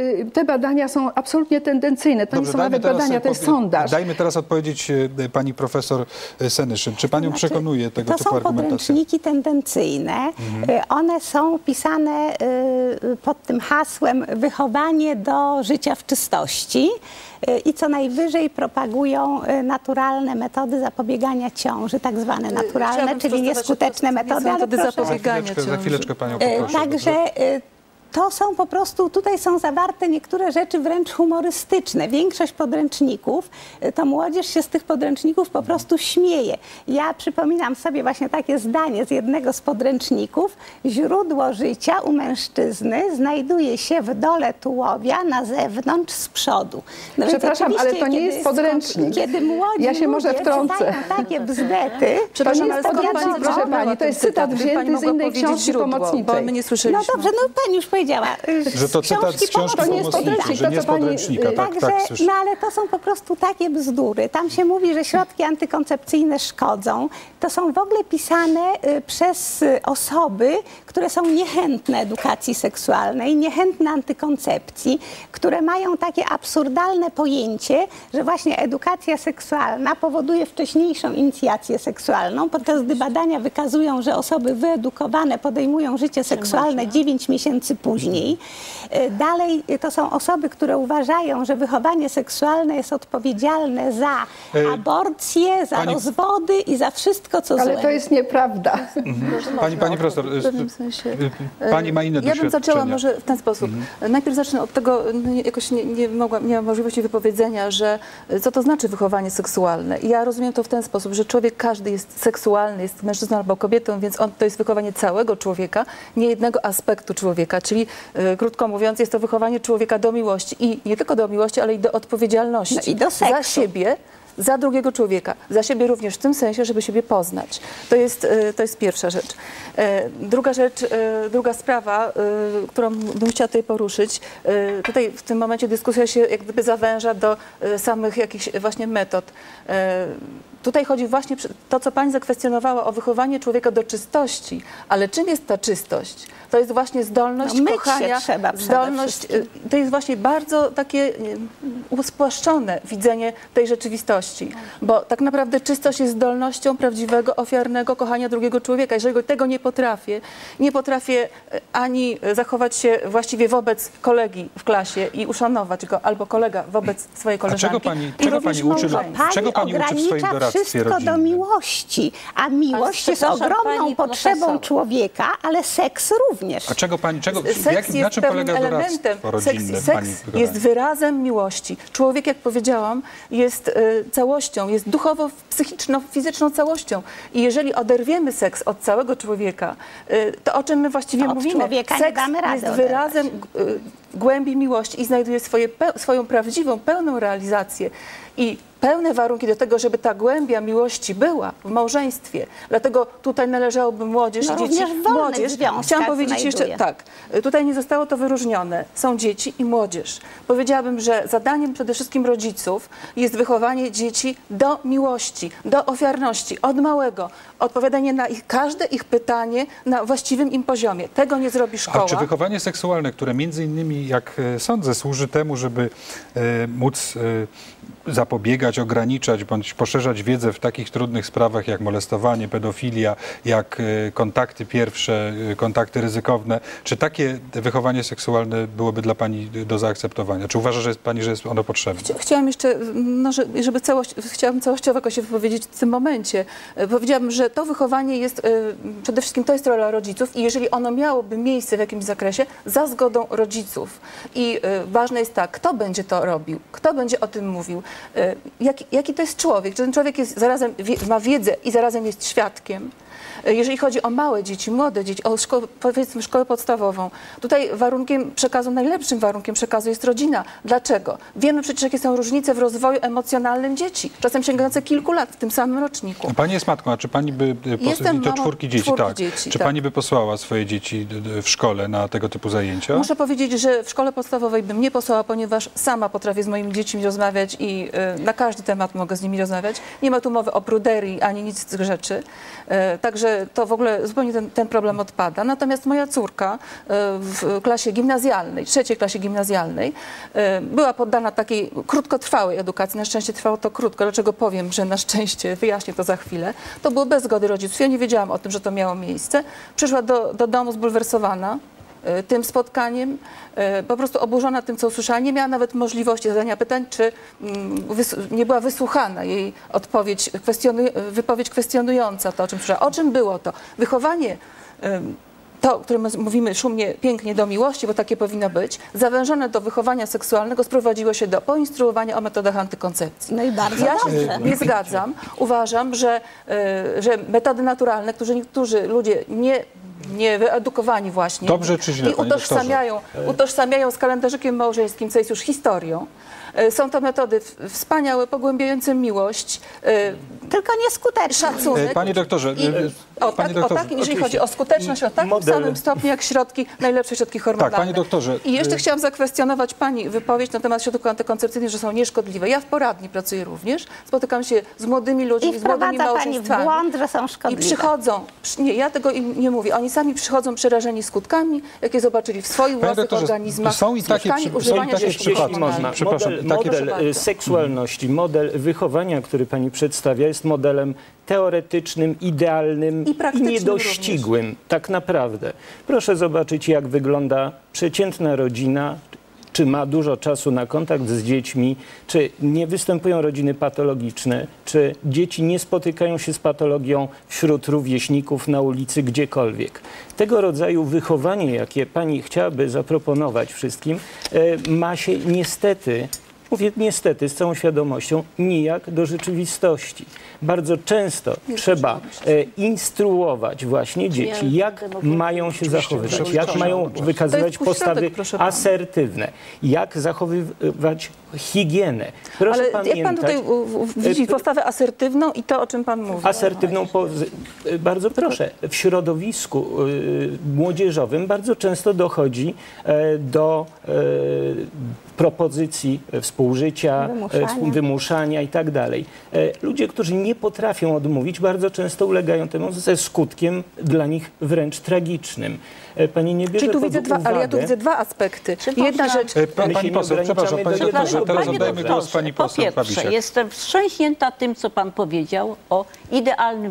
Y, Te badania są absolutnie tendencyjne. To nie są dajmy nawet teraz, badania, to jest sondaż. Dajmy teraz odpowiedzieć e, pani profesor e, Senyszyn. Czy panią Znaczy, przekonuje tego to typu są argumentacja? podręczniki tendencyjne. Y, One są pisane y, pod tym hasłem wychowanie do życia w czystości y, i co najwyżej propagują y, naturalne metody zapobiegania ciąży, tak zwane naturalne, Chciałabym czyli nieskuteczne to nie są metody, ale metody Za zapobiegania chwileczkę, za ciąży. chwileczkę panią poproszę. Także to są po prostu, tutaj są zawarte niektóre rzeczy wręcz humorystyczne. Większość podręczników, e, to młodzież się z tych podręczników po prostu śmieje. Ja przypominam sobie właśnie takie zdanie z jednego z podręczników. Źródło życia u mężczyzny znajduje się w dole tułowia, na zewnątrz, z przodu. No Przepraszam, ale to nie jest podręcznik. Kiedy młodzi Ja się może wtrącę. takie bzdety, Przepraszam, nie ale jest skąd podręcznik, pani proszę pani, to jest cytat wzięty pani z innej powiedzieć książki źródło, pomocniczej. Bo my nie No słyszeliśmy. dobrze, no pani już powiedziała. Y, Że to cytat z książki To nie jest podręcznik, to nie co z pani, podręcznika. Tak, Także, tak, no ale to są po prostu takie bzdury. Tam się mówi, że środki antykoncepcyjne szkodzą. To są w ogóle pisane y, przez y, osoby, które są niechętne edukacji seksualnej, niechętne antykoncepcji, które mają takie absurdalne pojęcie, że właśnie edukacja seksualna powoduje wcześniejszą inicjację seksualną, podczas gdy badania wykazują, że osoby wyedukowane podejmują życie seksualne 9 miesięcy później. Y, Dalej y, to są osoby, które uważają, że wychowanie seksualne jest odpowiedzialne za E, aborcję, za pani- rozwody i za wszystko, co Ale złe. to jest nieprawda. Pani, pani profesor, W pewnym sensie. pani ma inne Ja bym zaczęła może w ten sposób. Najpierw zacznę od tego, no, jakoś nie, nie, mogłam, nie mam możliwości wypowiedzenia, że co to znaczy wychowanie seksualne. I ja rozumiem to w ten sposób, że człowiek każdy jest seksualny, jest mężczyzną albo kobietą, więc on, to jest wychowanie całego człowieka, nie jednego aspektu człowieka. Czyli y, krótko mówiąc, jest to wychowanie człowieka do miłości i nie tylko do miłości, ale i do odpowiedzialności No i do seksu. za siebie, za drugiego człowieka. Za siebie również w tym sensie, żeby siebie poznać. To jest, e, to jest pierwsza rzecz. E, Druga rzecz, e, druga sprawa, e, którą bym chciała tutaj poruszyć. Tutaj w tym momencie dyskusja się jak gdyby zawęża do samych jakichś właśnie metod. Tutaj chodzi właśnie to, co Pani zakwestionowała o wychowanie człowieka do czystości. Ale czym jest ta czystość? To jest właśnie zdolność No, kochania, zdolność, to jest właśnie bardzo takie uspłaszczone widzenie tej rzeczywistości, bo tak naprawdę czystość jest zdolnością prawdziwego, ofiarnego kochania drugiego człowieka. Jeżeli tego nie potrafię, nie potrafię e, ani zachować się właściwie wobec kolegi w klasie i uszanować go, albo kolega wobec swojej koleżanki. czego pani- czego pani uczy. Pani Czego pani uczy w swoim doradztwie wszystko do rodzinnym? miłości, a miłość jest ogromną potrzebą profesor. człowieka, ale seks również. A czego pani, czego, Seks jak, jest na czym pewnym polega elementem. rodzinne Seks, seks jest wyrazem miłości. Człowiek, jak powiedziałam, jest e, całością, jest duchowo, psychiczną, fizyczną całością. I jeżeli oderwiemy seks od całego człowieka, e, to o czym my właściwie Od mówimy? człowieka nie seks damy rady jest wyrazem e, głębi miłości i znajduje swoje, swoją prawdziwą, pełną realizację. I pełne warunki do tego, żeby ta głębia miłości była w małżeństwie. Dlatego tutaj należałoby młodzież No i dzieci. Młodzież. Chciałam powiedzieć jeszcze znajduje. tak. Y, Tutaj nie zostało to wyróżnione. Są dzieci i młodzież. Powiedziałabym, że zadaniem przede wszystkim rodziców jest wychowanie dzieci do miłości, do ofiarności, od małego. Odpowiadanie na ich, każde ich pytanie na właściwym im poziomie. Tego nie zrobi szkoła. A czy wychowanie seksualne, które między innymi, jak e, sądzę, służy temu, żeby e, móc e, zapobiegać, ograniczać bądź poszerzać wiedzę w takich trudnych sprawach jak molestowanie, pedofilia, jak e, kontakty pierwsze, e, kontakty ryzykowne, czy takie wychowanie seksualne byłoby dla Pani do zaakceptowania? Czy uważa że jest Pani, że jest ono potrzebne? Chcia- Chciałam jeszcze, no, że- żeby całość, chciałam całościowo się wypowiedzieć w tym momencie. E, Powiedziałabym, że to wychowanie jest, przede wszystkim to jest rola rodziców i jeżeli ono miałoby miejsce w jakimś zakresie, za zgodą rodziców. I ważne jest tak, kto będzie to robił, kto będzie o tym mówił, e, jaki, jaki to jest człowiek, czy ten człowiek jest zarazem, ma wiedzę i zarazem jest świadkiem. E, Jeżeli chodzi o małe dzieci, młode dzieci, o szko- powiedzmy szkołę podstawową, tutaj warunkiem przekazu, najlepszym warunkiem przekazu jest rodzina. Dlaczego? Wiemy przecież, jakie są różnice w rozwoju emocjonalnym dzieci, czasem sięgające kilku lat w tym samym roczniku. Pani jest matką, a czy pani by, e, pos- Jestem i to czwórki dzieci, czwórki tak. dzieci, czy tak. pani by posłała swoje dzieci w szkole na tego typu zajęcia? Muszę powiedzieć, że że w szkole podstawowej bym nie posłała, ponieważ sama potrafię z moimi dziećmi rozmawiać i y, na każdy temat mogę z nimi rozmawiać. Nie ma tu mowy o pruderii ani nic z tych rzeczy. Y, Także to w ogóle zupełnie ten, ten problem odpada. Natomiast moja córka y, w klasie gimnazjalnej, trzeciej klasie gimnazjalnej, była poddana takiej krótkotrwałej edukacji. Na szczęście trwało to krótko. Dlaczego powiem, że na szczęście, wyjaśnię to za chwilę. To było bez zgody rodziców. Ja nie wiedziałam o tym, że to miało miejsce. Przyszła do, do domu zbulwersowana tym spotkaniem, y, po prostu oburzona tym, co usłyszała. Nie miała nawet możliwości zadania pytań, czy mm, nie była wysłuchana jej odpowiedź, kwestionuj- wypowiedź kwestionująca to, o czym słyszała. O czym było to? Wychowanie ym, to, o którym mówimy szumnie, pięknie do miłości, bo takie powinno być, zawężone do wychowania seksualnego sprowadziło się do poinstruowania o metodach antykoncepcji. No i bardzo ja dobrze. się nie zgadzam. Uważam, że, y, że metody naturalne, którzy niektórzy ludzie nie nie wyedukowani właśnie Dobrze czy źle, i utożsamiają, utożsamiają z kalendarzykiem małżeńskim, co jest już historią. Y, Są to metody wspaniałe, pogłębiające miłość, y, Tylko nieskuteczne. szacunek. E, Panie doktorze, I, e, o, panie tak, o doktorze, takim, jeżeli oczywiście. chodzi o skuteczność, o takim Model- samym stopniu jak środki, najlepsze środki hormonalne. panie doktorze, I jeszcze chciałam zakwestionować pani wypowiedź na temat środków antykoncepcyjnych, że są nieszkodliwe. Ja w poradni pracuję również, spotykam się z młodymi ludźmi, I z młodymi wprowadza pani w małżeństwami. błąd, że są I szkodliwe. przychodzą, przy- nie, ja tego im nie mówię, oni sami przychodzą przerażeni skutkami, jakie zobaczyli w swoich Panie własnych doktorze, organizmach, są i takie przy- są i używania takie przypadki. Można, Przepraszam, model, takie- model y, bardzo. seksualności, model wychowania, który pani przedstawia, jest modelem teoretycznym, idealnym I praktycznym niedościgłym, tak naprawdę. Proszę zobaczyć, jak wygląda przeciętna rodzina, czy ma dużo czasu na kontakt z dziećmi, czy nie występują rodziny patologiczne, czy dzieci nie spotykają się z patologią wśród rówieśników na ulicy, gdziekolwiek. Tego rodzaju wychowanie, jakie pani chciałaby zaproponować wszystkim, e, ma się niestety Mówię niestety, z całą świadomością, nijak do rzeczywistości. Bardzo często trzeba e, instruować właśnie dzieci, jak mają się zachowywać, jak mają wykazywać postawy asertywne, jak zachowywać higienę. Proszę Ale pamiętać, jak pan tutaj widzi e, postawę asertywną i to, o czym pan mówi? asertywną y, Bardzo proszę. W środowisku y, młodzieżowym bardzo często dochodzi e, do e, propozycji e, współżycia, Wymuszania. e, współ- wymuszania i tak dalej. E, Ludzie, którzy nie potrafią odmówić, bardzo często ulegają temu ze skutkiem dla nich wręcz tragicznym. Pani nie bierze Czyli tu widzę dwa, ale ja tu widzę dwa aspekty. Czy Jedna rzecz, pa- My się Pani poseł, przepraszam, do doktorze, teraz oddajmy głos pani po poseł pierwsze, Pawisiak. jestem wstrząśnięta tym, co pan powiedział o idealnym